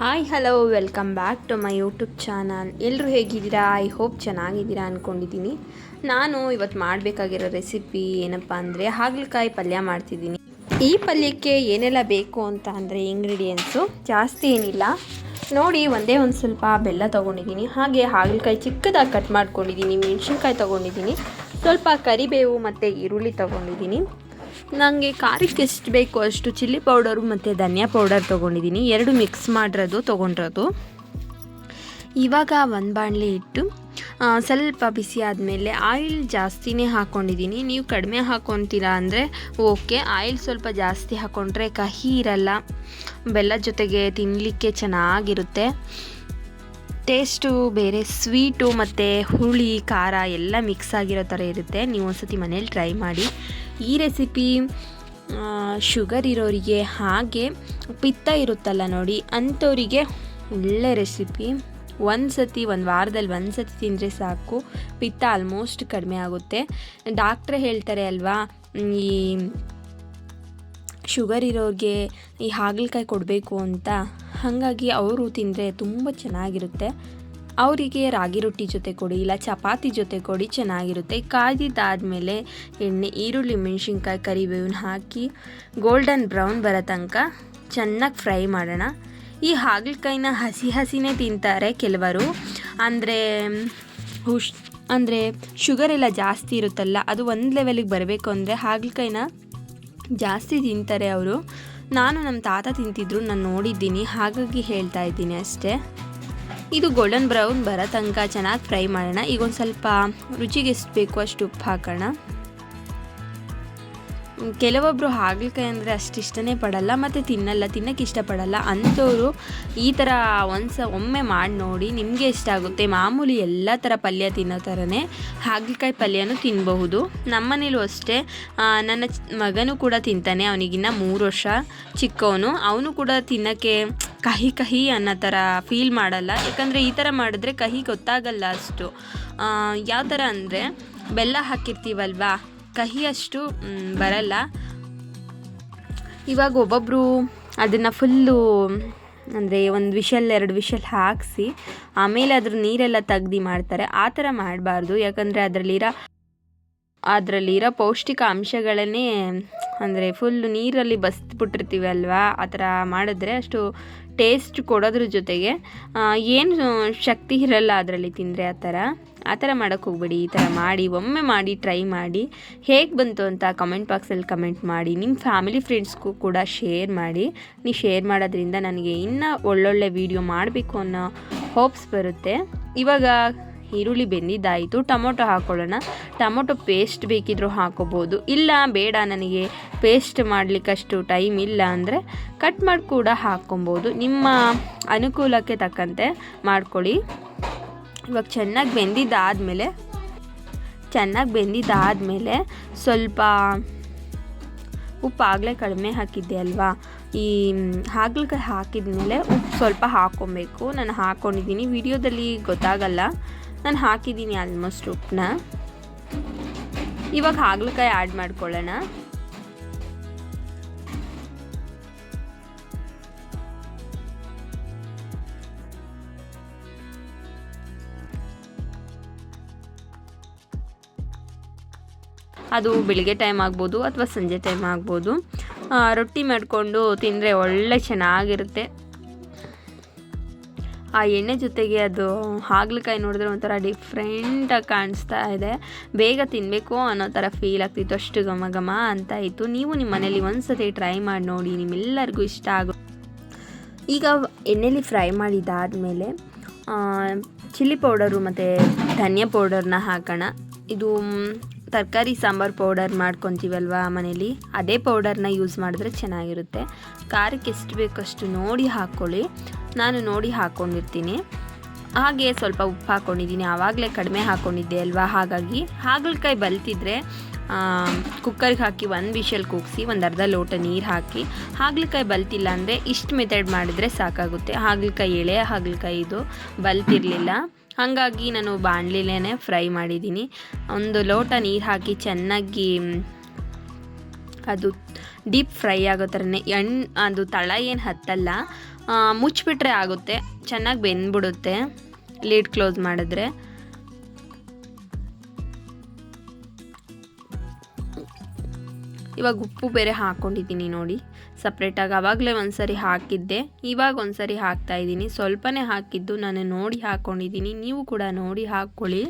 Hi hello welcome back to my YouTube channel ಎಲ್ಲರೂ ಹೇಗಿದ್ದೀರಾ? I hope ಚೆನ್ನಾಗಿದ್ದೀರಾ ಅಂದ್ಕೊಂಡಿದ್ದೀನಿ ನಾನು ಇವತ್ತು ಮಾಡಬೇಕಾಗಿರೋ ರೆಸಿಪಿ ಏನಪ್ಪ ಅಂದರೆ ಹಾಗಲಕಾಯಿ ಪಲ್ಯ ಮಾಡ್ತಿದ್ದೀನಿ. ಈ ಪಲ್ಯಕ್ಕೆ ಏನೆಲ್ಲ ಬೇಕು ಅಂತ ಅಂದರೆ ಇಂಗ್ರೀಡಿಯೆಂಟ್ಸು ಜಾಸ್ತಿ ಏನಿಲ್ಲ. ನೋಡಿ, ಒಂದೇ ಒಂದು ಸ್ವಲ್ಪ ಬೆಲ್ಲ ತೊಗೊಂಡಿದ್ದೀನಿ. ಹಾಗೆ ಹಾಗಲಕಾಯಿ ಚಿಕ್ಕದಾಗಿ ಕಟ್ ಮಾಡ್ಕೊಂಡಿದ್ದೀನಿ. ಮೆಣಸಿನ್ಕಾಯಿ ತೊಗೊಂಡಿದ್ದೀನಿ. ಸ್ವಲ್ಪ ಕರಿಬೇವು ಮತ್ತು ಈರುಳ್ಳಿ ತೊಗೊಂಡಿದ್ದೀನಿ. ನನಗೆ ಖಾರಕ್ಕೆ ಎಷ್ಟು ಬೇಕು ಅಷ್ಟು. ಚಿಲ್ಲಿ ಪೌಡರು ಮತ್ತು ಧನಿಯಾ ಪೌಡರ್ ತೊಗೊಂಡಿದ್ದೀನಿ. ಎರಡು ಮಿಕ್ಸ್ ಮಾಡಿರೋದು, ತೊಗೊಂಡಿರೋದು. ಇವಾಗ ಒಂದು ಬಾಣಲೆ ಇಟ್ಟು ಸ್ವಲ್ಪ ಬಿಸಿ ಆದಮೇಲೆ ಆಯಿಲ್ ಜಾಸ್ತಿನೇ ಹಾಕ್ಕೊಂಡಿದ್ದೀನಿ ನೀವು ಕಡಿಮೆ ಹಾಕ್ಕೊತೀರಾ ಅಂದರೆ ಓಕೆ ಆಯಿಲ್ ಸ್ವಲ್ಪ ಜಾಸ್ತಿ ಹಾಕ್ಕೊಂಡ್ರೆ ಕಹಿ ಇರಲ್ಲ. ಬೆಲ್ಲ ಜೊತೆಗೆ ತಿನ್ನಲಿಕ್ಕೆ ಚೆನ್ನಾಗಿರುತ್ತೆ. ಟೇಸ್ಟು ಬೇರೆ ಸ್ವೀಟು ಮತ್ತು ಹುಳಿ, ಖಾರ ಎಲ್ಲ ಮಿಕ್ಸ್ ಆಗಿರೋ ಥರ ಇರುತ್ತೆ. ನೀವು ಒಂದ್ಸತಿ ಮನೇಲಿ ಟ್ರೈ ಮಾಡಿ. ಈ ರೆಸಿಪಿ ಶುಗರ್ ಇರೋರಿಗೆ ಹಾಗೆ ಪಿತ್ತ ಇರುತ್ತಲ್ಲ ನೋಡಿ, ಅಂಥವರಿಗೆ ಒಳ್ಳೆ ರೆಸಿಪಿ. ಒಂದು ಸತಿ ಒಂದು ವಾರದಲ್ಲಿ ಒಂದು ಸತಿ ತಿಂದರೆ ಸಾಕು. ಪಿತ್ತ ಆಲ್ಮೋಸ್ಟ್ ಕಡಿಮೆ ಆಗುತ್ತೆ. ಡಾಕ್ಟ್ರೇ ಹೇಳ್ತಾರೆ ಅಲ್ವಾ, ಈ ಶುಗರ್ ಇರೋರಿಗೆ ಈ ಹಾಗಲಕಾಯಿ ಕೊಡಬೇಕು ಅಂತ. ಹಾಗಾಗಿ ಅವರು ತಿಂದರೆ ತುಂಬ ಚೆನ್ನಾಗಿರುತ್ತೆ. ಅವರಿಗೆ ರಾಗಿ ರೊಟ್ಟಿ ಜೊತೆ ಕೊಡಿ, ಇಲ್ಲ ಚಪಾತಿ ಜೊತೆ ಕೊಡಿ, ಚೆನ್ನಾಗಿರುತ್ತೆ. ಕಾಯ್ದಿದ್ದಾದಮೇಲೆ ಎಣ್ಣೆ, ಈರುಳ್ಳಿ, ಮೆಣಸಿನ್ಕಾಯಿ ಕರಿಬೇವನ್ನ ಹಾಕಿ ಗೋಲ್ಡನ್ ಬ್ರೌನ್ ಬರೋ ತನಕ ಚೆನ್ನಾಗಿ ಫ್ರೈ ಮಾಡೋಣ. ಈ ಹಾಗಲಕಾಯಿನ ಹಸಿ ಹಸಿನೇ ತಿಂತಾರೆ ಕೆಲವರು. ಅಂದರೆ, ಹುಷ್, ಅಂದರೆ ಶುಗರ್ ಎಲ್ಲ ಜಾಸ್ತಿ ಇರುತ್ತಲ್ಲ, ಅದು ಒಂದು ಲೆವೆಲಿಗೆ ಬರಬೇಕು ಅಂದರೆ ಹಾಗಲಕಾಯಿನ ಜಾಸ್ತಿ ತಿಂತಾರೆ ಅವರು. ನಾನು ನಮ್ಮ ತಾತ ತಿಂತಿದ್ರು, ನಾನು ನೋಡಿದ್ದೀನಿ, ಹಾಗಾಗಿ ಹೇಳ್ತಾ ಇದ್ದೀನಿ ಅಷ್ಟೇ. ಇದು ಗೋಲ್ಡನ್ ಬ್ರೌನ್ ಬರೋ ತನಕ ಚೆನ್ನಾಗಿ ಫ್ರೈ ಮಾಡೋಣ. ಈಗ ಒಂದು ಸ್ವಲ್ಪ ರುಚಿಗೆ ಎಷ್ಟು ಬೇಕು ಅಷ್ಟು ಉಪ್ಪು ಹಾಕೋಣ. ಕೆಲವೊಬ್ಬರು ಹಾಗಲಕಾಯಿ ಅಂದರೆ ಅಷ್ಟು ಇಷ್ಟನೇ ಪಡಲ್ಲ, ಮತ್ತು ತಿನ್ನಲ್ಲ ತಿನ್ನಕ್ಕೆ ಇಷ್ಟಪಡಲ್ಲ. ಅಂಥವ್ರು ಈ ಥರ ಒಂದು ಸ ಒಮ್ಮೆ ಮಾಡಿ ನೋಡಿ ನಿಮಗೆ ಇಷ್ಟ ಆಗುತ್ತೆ. ಮಾಮೂಲಿ ಎಲ್ಲ ಥರ ಪಲ್ಯ ತಿನ್ನೋ ಥರನೇ ಹಾಗಲಕಾಯಿ ಪಲ್ಯನೂ ತಿನ್ನಬಹುದು ನಮ್ಮನೇಲೂ ಅಷ್ಟೇ. ನನ್ನ ಮಗನೂ ಕೂಡ ತಿಂತಾನೆ. ಅವನಿಗಿನ್ನ ಮೂರು ವರ್ಷ ಚಿಕ್ಕವನು. ಅವನು ಕೂಡ ತಿನ್ನೋಕ್ಕೆ ಕಹಿ ಕಹಿ ಅನ್ನೋ ಥರ ಫೀಲ್ ಮಾಡಲ್ಲ. ಯಾಕಂದರೆ ಈ ಥರ ಮಾಡಿದ್ರೆ ಕಹಿ ಗೊತ್ತಾಗಲ್ಲ ಅಷ್ಟು. ಯಾವ ಥರ ಅಂದರೆ ಬೆಲ್ಲ ಹಾಕಿರ್ತೀವಲ್ವಾ? ಕಹಿ ಅಷ್ಟು ಬರಲ್ಲ. ಇವಾಗ ಒಬ್ಬೊಬ್ಬರು ಅದನ್ನು ಫುಲ್ಲು ಅಂದರೆ ಒಂದು ವಿಷಲ್, ಎರಡು ವಿಷಲ್ ಹಾಕಿಸಿ, ಆಮೇಲೆ ಅದ್ರ ನೀರೆಲ್ಲ ತೆಗ್ದು ಮಾಡ್ತಾರೆ. ಆ ಥರ ಮಾಡಬಾರ್ದು. ಯಾಕಂದರೆ ಅದರಲ್ಲಿರೋ ಅದರಲ್ಲಿರೋ ಪೌಷ್ಟಿಕ ಅಂಶಗಳನ್ನೇ ಅಂದರೆ ಫುಲ್ ನೀರಲ್ಲಿ ಬಸ್ಬಿಟ್ಟಿರ್ತೀವಿ ಅಲ್ವಾ ಆ ಥರ ಮಾಡಿದ್ರೆ ಅಷ್ಟು ಟೇಸ್ಟ್ ಕೊಡೋದ್ರ ಜೊತೆಗೆ ಏನು ಶಕ್ತಿ ಇರಲ್ಲ ಅದರಲ್ಲಿ ತಿಂದರೆ ಆ ಥರ ಆ ಥರ ಮಾಡೋಕ್ಕೆ ಹೋಗ್ಬೇಡಿ, ಈ ಥರ ಮಾಡಿ, ಒಮ್ಮೆ ಮಾಡಿ ಟ್ರೈ ಮಾಡಿ. ಹೇಗೆ ಬಂತು ಅಂತ ಕಮೆಂಟ್ ಬಾಕ್ಸಲ್ಲಿ ಕಮೆಂಟ್ ಮಾಡಿ ನಿಮ್ಮ ಫ್ಯಾಮಿಲಿ ಫ್ರೆಂಡ್ಸ್ಗೂ ಕೂಡ ಶೇರ್ ಮಾಡಿ. ನೀವು ಶೇರ್ ಮಾಡೋದ್ರಿಂದ ನನಗೆ ಇನ್ನೂ ಒಳ್ಳೊಳ್ಳೆ ವೀಡಿಯೋ ಮಾಡಬೇಕು ಅನ್ನೋ ಹೋಪ್ಸ್ ಬರುತ್ತೆ. ಇವಾಗ ಈರುಳ್ಳಿ ಬೆಂದಿದ್ದಾಯಿತು ಟೊಮೊಟೊ ಹಾಕ್ಕೊಳ್ಳೋಣ ಟೊಮೊಟೊ ಪೇಸ್ಟ್ ಬೇಕಿದ್ರೂ ಹಾಕೋಬೋದು. ಇಲ್ಲ, ಬೇಡ, ನನಗೆ ಪೇಸ್ಟ್ ಮಾಡಲಿಕ್ಕಷ್ಟು ಟೈಮ್ ಇಲ್ಲ ಅಂದರೆ ಕಟ್ ಮಾಡಿ ಕೂಡ ಹಾಕ್ಕೊಬೋದು. ನಿಮ್ಮ ಅನುಕೂಲಕ್ಕೆ ತಕ್ಕಂತೆ ಮಾಡ್ಕೊಳ್ಳಿ. ಇವಾಗ ಚೆನ್ನಾಗಿ ಬೆಂದಿದ್ದಾದಮೇಲೆ ಚೆನ್ನಾಗಿ ಬೆಂದಿದ್ದಾದಮೇಲೆ ಸ್ವಲ್ಪ ಉಪ್ಪು ಆಗಲೇ ಕಡಿಮೆ ಹಾಕಿದ್ದೆ ಅಲ್ವಾ? ಈ ಹಾಗಲಕಾಯಿ ಹಾಕಿದ ಮೇಲೆ ಉಪ್ಪು ಸ್ವಲ್ಪ ಹಾಕ್ಕೊಬೇಕು. ನಾನು ಹಾಕ್ಕೊಂಡಿದ್ದೀನಿ ವಿಡಿಯೋದಲ್ಲಿ ಗೊತ್ತಾಗಲ್ಲ. ನಾನು ಹಾಕಿದ್ದೀನಿ ಆಲ್ಮೋಸ್ಟ್ ಉಪ್ಪನ್ನ ಇವಾಗ ಹಾಗಲಕಾಯಿ ಆ್ಯಡ್ ಮಾಡ್ಕೊಳ್ಳೋಣ. ಅದು ಬೆಳಿಗ್ಗೆ ಟೈಮ್ ಆಗ್ಬೋದು ಅಥವಾ ಸಂಜೆ ಟೈಮ್ ಆಗ್ಬೋದು. ರೊಟ್ಟಿ ಮಾಡಿಕೊಂಡು ತಿಂದರೆ ಒಳ್ಳೆ ಚೆನ್ನಾಗಿರುತ್ತೆ. ಆ ಎಣ್ಣೆ ಜೊತೆಗೆ ಅದು ಹಾಗಲಕಾಯಿ ನೋಡಿದ್ರೆ ಒಂಥರ ಡಿಫ್ರೆಂಟಾಗಿ ಕಾಣಿಸ್ತಾ ಇದೆ. ಬೇಗ ತಿನ್ನಬೇಕು ಅನ್ನೋ ಥರ ಫೀಲ್ ಆಗ್ತಿತ್ತು. ಅಷ್ಟು ಘಮ ಘಮ ಅಂತ ಇತ್ತು. ನೀವು ನಿಮ್ಮ ಮನೇಲಿ ಒಂದ್ಸತಿ ಟ್ರೈ ಮಾಡಿ ನೋಡಿ. ನಿಮ್ಮೆಲ್ಲರಿಗೂ ಇಷ್ಟ ಆಗೋ ಈಗ ಎಣ್ಣೆಲಿ ಫ್ರೈ ಮಾಡಿದ್ದಾದಮೇಲೆ ಚಿಲ್ಲಿ ಪೌಡರು ಮತ್ತು ಧನಿಯಾ ಪೌಡರ್ನ ಹಾಕೋಣ. ಇದು ತರಕಾರಿ, ಸಾಂಬಾರು ಪೌಡರ್ ಮಾಡ್ಕೊತೀವಲ್ವ ಮನೇಲಿ? ಅದೇ ಪೌಡರ್ನ ಯೂಸ್ ಮಾಡಿದ್ರೆ ಚೆನ್ನಾಗಿರುತ್ತೆ. ಖಾರಕ್ಕೆ ಎಷ್ಟು ಬೇಕಷ್ಟು ನೋಡಿ ಹಾಕ್ಕೊಳ್ಳಿ. ನಾನು ನೋಡಿ ಹಾಕ್ಕೊಂಡಿರ್ತೀನಿ ಹಾಗೆ ಸ್ವಲ್ಪ ಉಪ್ಪು ಹಾಕ್ಕೊಂಡಿದ್ದೀನಿ ಆವಾಗಲೇ ಕಡಿಮೆ ಹಾಕ್ಕೊಂಡಿದ್ದೆ ಅಲ್ವಾ? ಹಾಗಾಗಿ ಹಾಗಲಕಾಯಿ ಬಲ್ತಿದ್ರೆ ಕುಕ್ಕರ್ಗೆ ಹಾಕಿ ಒಂದು ವಿಷಲ್ ಕೂಗಿಸಿ, ಒಂದು ಅರ್ಧ ಲೋಟ ನೀರು ಹಾಕಿ, ಹಾಗಲಕಾಯಿ ಬಲ್ತಿಲ್ಲ ಅಂದರೆ ಇಷ್ಟು ಮೆಥಡ್ ಮಾಡಿದರೆ ಸಾಕಾಗುತ್ತೆ. ಹಾಗಲಕಾಯಿ ಎಳೆ, ಹಾಗಲಕಾಯಿ ಇದು ಬಲ್ತಿರಲಿಲ್ಲ. ಹಾಗಾಗಿ ನಾನು ಬಾಣಲಿಲೇ ಫ್ರೈ ಮಾಡಿದ್ದೀನಿ. ಒಂದು ಲೋಟ ನೀರು ಹಾಕಿ ಚೆನ್ನಾಗಿ ಅದು ಡೀಪ್ ಫ್ರೈ ಆಗೋ ಥರನೇ ಎಣ್, ಅದು ತಳ ಏನು ಹತ್ತಲ್ಲ ಮುಚ್ಚಿಬಿಟ್ರೆ ಆಗುತ್ತೆ. ಚೆನ್ನಾಗಿ ಬೆಂದ್ಬಿಡುತ್ತೆ. ಲೀಡ್ ಕ್ಲೋಸ್ ಮಾಡಿದ್ರೆ. ಇವಾಗ ಉಪ್ಪು ಬೇರೆ ಹಾಕ್ಕೊಂಡಿದ್ದೀನಿ ನೋಡಿ. ಸಪ್ರೇಟಾಗಿ ಆವಾಗಲೇ ಒಂದ್ಸರಿ ಹಾಕಿದ್ದೆ. ಇವಾಗ ಒಂದ್ಸರಿ ಹಾಕ್ತಾ ಇದ್ದೀನಿ. ಸ್ವಲ್ಪನೇ ಹಾಕಿದ್ದು ನಾನು ನೋಡಿ ಹಾಕ್ಕೊಂಡಿದ್ದೀನಿ ನೀವು ಕೂಡ ನೋಡಿ ಹಾಕ್ಕೊಳ್ಳಿ.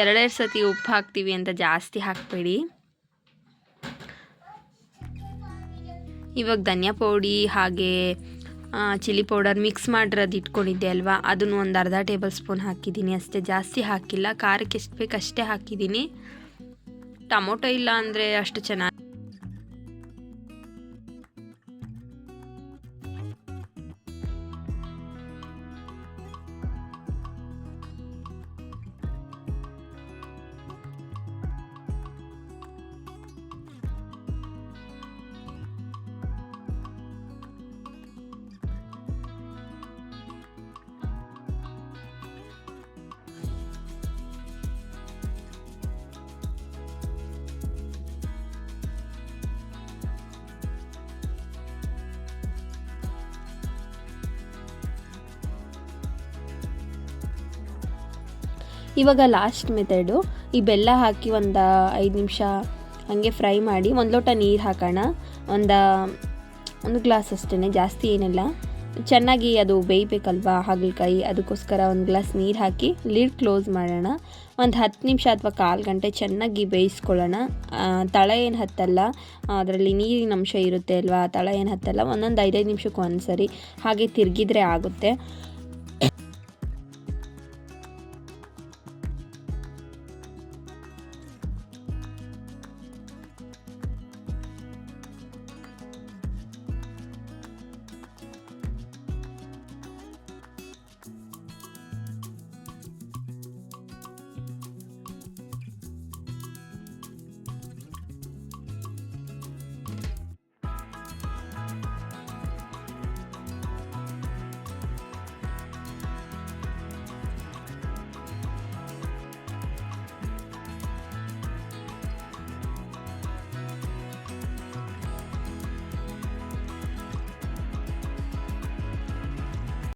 ಎರಡೆರಡು ಸತಿ ಉಪ್ಪು ಹಾಕ್ತೀವಿ ಅಂತ ಜಾಸ್ತಿ ಹಾಕಬೇಡಿ. ಇವಾಗ ಧನಿಯಾ ಪೌಡಿ ಹಾಗೆ ಚಿಲ್ಲಿ ಪೌಡರ್ ಮಿಕ್ಸ್ ಮಾಡಿರೋದು ಇಟ್ಕೊಂಡಿದ್ದೆ ಅಲ್ವಾ? ಅದನ್ನು ಒಂದು ಅರ್ಧ ಟೇಬಲ್ ಸ್ಪೂನ್ ಹಾಕಿದ್ದೀನಿ. ಅಷ್ಟೇ ಜಾಸ್ತಿ ಹಾಕಿಲ್ಲ. ಖಾರಕ್ಕೆ ಎಷ್ಟು ಬೇಕು ಅಷ್ಟೇ ಹಾಕಿದ್ದೀನಿ. ಟೊಮೊಟೊ ಇಲ್ಲ ಅಂದರೆ ಅಷ್ಟು ಚೆನ್ನಾಗಿ ಇವಾಗ ಲಾಸ್ಟ್ ಮೆಥಡು ಈ ಬೆಲ್ಲ ಹಾಕಿ ಒಂದು ಐದು ನಿಮಿಷ ಹಾಗೆ ಫ್ರೈ ಮಾಡಿ, ಒಂದು ಲೋಟ ನೀರು ಹಾಕೋಣ. ಒಂದು ಒಂದು ಗ್ಲಾಸ್ ಅಷ್ಟೇ ಜಾಸ್ತಿ ಏನಿಲ್ಲ. ಚೆನ್ನಾಗಿ ಅದು ಬೇಯಬೇಕಲ್ವಾ ಹಾಗಲಕಾಯಿ, ಅದಕ್ಕೋಸ್ಕರ ಒಂದು ಗ್ಲಾಸ್ ನೀರು ಹಾಕಿ ಲೀಡ್ ಕ್ಲೋಸ್ ಮಾಡೋಣ. ಒಂದು ಹತ್ತು ನಿಮಿಷ ಅಥವಾ ಕಾಲು ಗಂಟೆ ಚೆನ್ನಾಗಿ ಬೇಯಿಸ್ಕೊಳ್ಳೋಣ. ತಳ ಏನು ಹತ್ತಲ್ಲ, ಅದರಲ್ಲಿ ನೀರಿನ ಅಂಶ ಇರುತ್ತೆ ಅಲ್ವಾ ತಳ ಏನು ಹತ್ತಲ್ಲ, ಒಂದೊಂದು ಐದೈದು ನಿಮಿಷಕ್ಕೆ ಒಂದ್ಸರಿ ಹಾಗೆ ತಿರುಗಿದ್ರೆ ಆಗುತ್ತೆ.